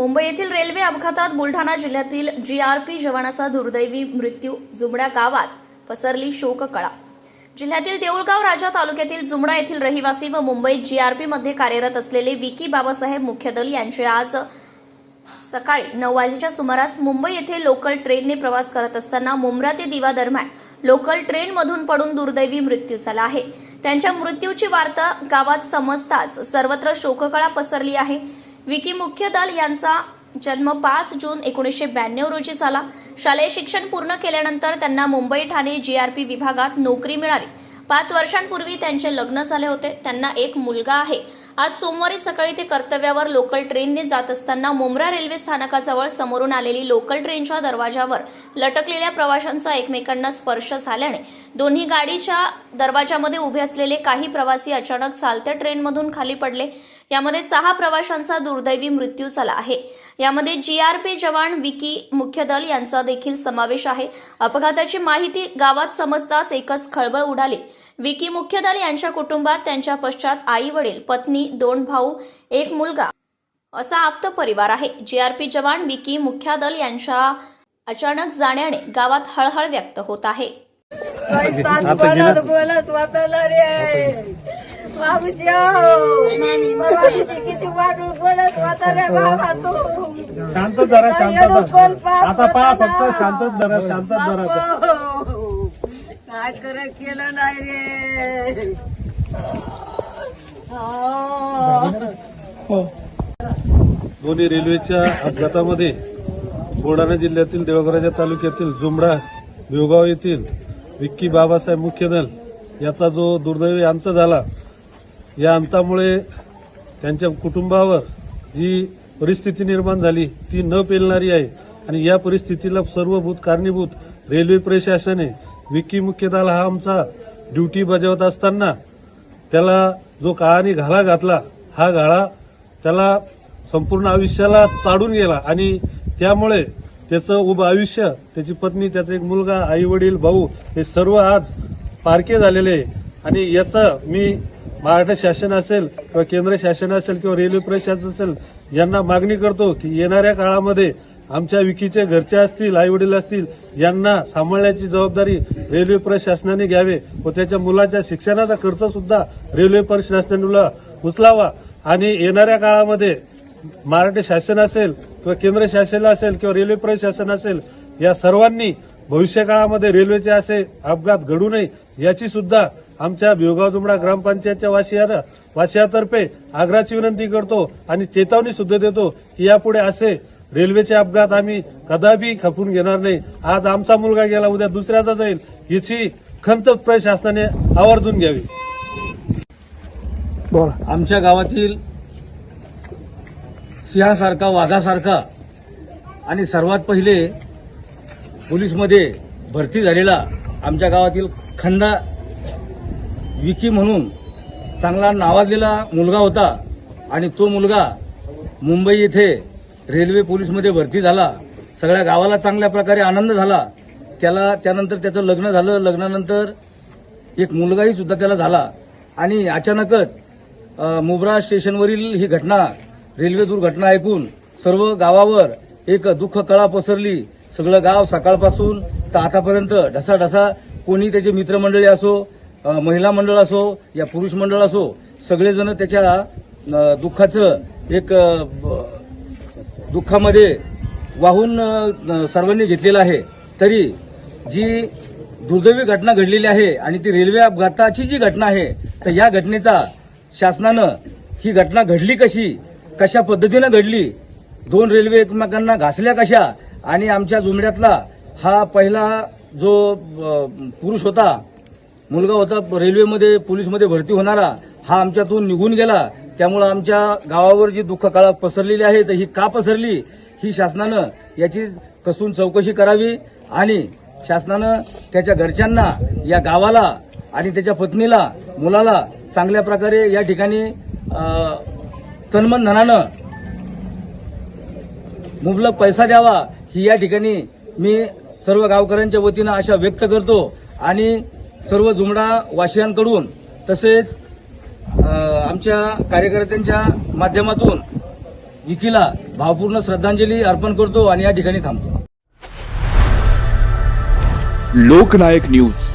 मुंबई येथील रेल्वे अपघातात बुलढाणा जिल्ह्यातील जी आर पी जवानाचा दुर्दैवी मृत्यू जुमड्या गावात पसरली शोककळा. जिल्ह्यातील देऊळगाव राजा तालुक्यातील जुमडा येथील रहिवासी व मुंबईत जीआरपी मध्ये कार्यरत असलेले विकी बाबासाहेब मुख्यदल यांचे आज सकाळी नऊ वाजेच्या सुमारास मुंबई येथे लोकल ट्रेनने प्रवास करत असताना मुंब्रा ते दिवा दरम्यान लोकल ट्रेनमधून पडून दुर्दैवी मृत्यू झाला आहे. त्यांच्या मृत्यूची वार्ता गावात समजताच सर्वत्र शोककळा पसरली आहे. विकी मुख्यदल यांचा जन्म पाच जून एकोणीसशे ब्याण्णव रोजी झाला. शालेय शिक्षण पूर्ण केल्यानंतर त्यांना Mumbai Thane G R P विभागात नोकरी मिळाली. पाच वर्षांपूर्वी त्यांचे लग्न झाले होते. त्यांना एक मुलगा आहे. आज सोमवारी सकाळी ते कर्तव्यावर लोकल ट्रेनने जात असताना मुंब्रा रेल्वे स्थानकाजवळ समोरून आलेली लोकल ट्रेनच्या दरवाजावर लटकलेल्या प्रवाशांचा एकमेकांना स्पर्श झाल्याने दोन्ही गाडीच्या दरवाजामध्ये उभे असलेले काही प्रवासी अचानक चालत्या ट्रेनमधून खाली पडले. यामध्ये सहा प्रवाशांचा दुर्दैवी मृत्यू झाला आहे. यामध्ये जीआरपी जवान विकी मुख्यदल यांचा देखील समावेश आहे. अपघाताची माहिती गावात समजताच एकच खळबळ उडाली. विकी मुख्यदल यांच्या कुटुंबात त्यांच्या पश्चात आई वडील पत्नी दोन भाऊ एक मुलगा असा आप्त परिवार आहे. जीआरपी जवान विकी मुख्यादल यांच्या अचानक जाण्याने गावात हळहळ व्यक्त होत आहे. स्वस्तात बोलत बोलत वाचवलं रे. बाबूच्या मराठीची किती वाटून बोलत वाचा रे बाबा तू शांत जरा शांत एवढं जरा. आता पहा फक्त. शांतच जरा काय कर केलं नाही रे? हो. दोन्ही रेल्वेच्या अपघातामध्ये बुलढाणा जिल्ह्यातील देवघराच्या तालुक्यातील जुमडा भिवगाव येथील विक्की बाबासाहेब मुख्यदल याचा जो दुर्दैवी अंत झाला या अंतामुळे त्यांच्या कुटुंबावर जी परिस्थिती निर्माण झाली ती न पेलणारी आहे. आणि या परिस्थितीला सर्वभूत कारणीभूत रेल्वे प्रशासने विक्की मुख्यदाल हा आमचा ड्युटी बजावत असताना त्याला जो काळाने घाला घातला हा घाळा त्याला संपूर्ण आयुष्याला ताडून गेला. आणि त्यामुळे त्याचं उभं आयुष्य त्याची पत्नी त्याचा एक मुलगा आई वडील भाऊ हे सर्व आज पारखे झालेले आहे. आणि याचं मी महाराष्ट्र शासन असेल किंवा केंद्र शासन असेल किंवा रेल्वे प्रशासन असेल यांना मागणी करतो की येणाऱ्या काळामध्ये आमच्या विकीचे घरचे असतील आई वडील असतील यांना सांभाळण्याची जबाबदारी रेल्वे प्रशासनाने घ्यावे व त्याच्या मुलाच्या शिक्षणाचा खर्च सुद्धा रेल्वे प्रशासनाला उचलावा. आणि येणाऱ्या काळामध्ये मराठी शासन असेल किंवा केंद्र शासन असेल किंवा रेल्वे प्रशासन असेल या सर्वांनी भविष्यकाळामध्ये रेल्वेचे असे अपघात घडू नये याची सुद्धा आमच्या भिवगाव जुमडा ग्रामपंचायतच्या वासिया वासियातर्फे आग्रहाची विनंती करतो आणि चेतावणी सुद्धा देतो की यापुढे असे रेल्वेचे अपघात आम्ही कदापि खपून घेणार नाही. आज आमचा मुलगा गेला उद्या दुसऱ्याचा जाईल. याची खंत प्रशासनाने आवर्जून घ्यावी. आमच्या गावातील सिंहासारखा वाघासारखा आणि सर्वात पहिले पोलीसमध्ये भरती झालेला आमच्या गावातील खंदा विकी म्हणून चांगला नावाजलेला मुलगा होता आणि तो मुलगा मुंबई येथे रेल्वे पोलीसमध्ये भरती झाला सगळ्या गावाला चांगल्या प्रकारे आनंद झाला त्याला त्यानंतर त्याचं लग्न झालं लग्नानंतर एक मुलगाही सुद्धा त्याला झाला. आणि अचानकच मुब्रा स्टेशनवरील ही घटना रेल्वे दुर्घटना ऐकून सर्व गावावर एक दुःख कळा पसरली. सगळं गाव सकाळपासून तर आतापर्यंत ढसाढसा कोणी त्याचे मित्रमंडळी असो महिला मंडळ असो या पुरुष मंडळ असो सगळेजण त्याच्या दुःखाचं एक ब- दुःखामध्ये वाहून सर्वांनी घेतलेलं आहे. तरी जी दुर्दैवी घटना घडलेली आहे आणि ती रेल्वे अपघाताची जी घटना आहे तर या घटनेचा शासनानं ही घटना घडली कशी कशा पद्धतीनं घडली दोन रेल्वे एकमेकांना घासल्या कशा आणि आमच्या जुमड्यातला हा पहिला जो पुरुष होता मुलगा होता रेल्वेमध्ये पोलीसमध्ये भरती होणारा हा आमच्यातून निघून गेला. त्यामुळं आमच्या गावावर जी दुःख काळा पसरलेली आहे तर ही का पसरली? ही शासनानं याची कसून चौकशी करावी आणि शासनानं त्याच्या घरच्यांना या गावाला आणि त्याच्या पत्नीला मुलाला चांगल्या प्रकारे या ठिकाणी अ, तन्मन धनानं मुबलक पैसा द्यावा ही या ठिकाणी मी सर्व गावकऱ्यांच्या वतीनं आशा व्यक्त करतो. आणि सर्व जुमडा वासियांकडून तसेच आमच्या कार्यकर्त्यांच्या माध्यमातून विकीला भावपूर्ण श्रद्धांजली अर्पण करतो आणि या ठिकाणी थांबतो. लोकनायक न्यूज.